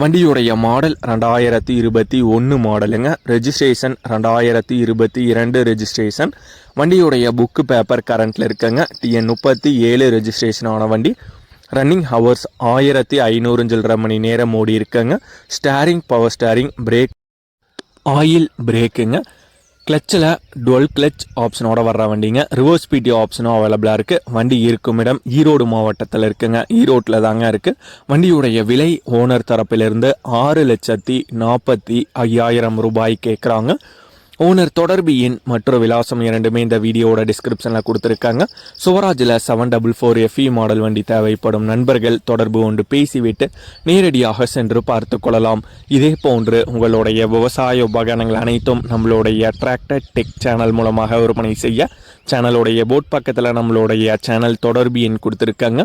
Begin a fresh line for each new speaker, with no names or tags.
வண்டியுடைய மாடல் ரெண்டாயிரத்தி இருபத்தி ஒன்று மாடலுங்க. ரெஜிஸ்ட்ரேஷன் ரெண்டாயிரத்தி இருபத்தி இரண்டு ரெஜிஸ்ட்ரேஷன் வண்டியுடைய புக்கு பேப்பர் கரண்ட்டில் இருக்குங்க. டிஎன் முப்பத்தி ஏழு ரெஜிஸ்ட்ரேஷன் ஆன வண்டி. ரன்னிங் ஹவர்ஸ் ஆயிரத்தி ஐநூறு சில்லரை மணி நேரம் ஓடி இருக்குங்க steering power steering brake oil பிரேக்குங்க கிளச்சில் டுவெல் கிளச் ஆப்ஷனோட வர்ற வண்டிங்க. ரிவர்ஸ் பிடி ஆப்ஷனும் அவைலபிளாக இருக்குது வண்டி இருக்கும் இடம் ஈரோடு மாவட்டத்தில் இருக்குங்க. ஈரோட்டில் தாங்க இருக்குது வண்டியுடைய விலை ஓனர் தரப்பிலிருந்து ஆறு லட்சத்தி நாற்பத்தி ஐயாயிரம் ரூபாய் கேட்குறாங்க ஓனர் தொடர்பு எண் மற்றும் விலாசம் இரண்டுமே இந்த வீடியோவோட டிஸ்கிரிப்ஷனில் கொடுத்துருக்காங்க. சுவராஜில் seven double four FE model வண்டி தேவைப்படும் நண்பர்கள் தொடர்பு கொண்டு பேசிவிட்டு நேரடியாக சென்று பார்த்து கொள்ளலாம். இதே போன்று உங்களுடைய விவசாய உபகரணங்கள் அனைத்தும் நம்மளுடைய டிராக்டர் டெக் சேனல் மூலமாக விற்பனை செய்ய சேனலுடைய போட் பக்கத்தில் நம்மளுடைய சேனல் தொடர்பு எண் கொடுத்துருக்காங்க.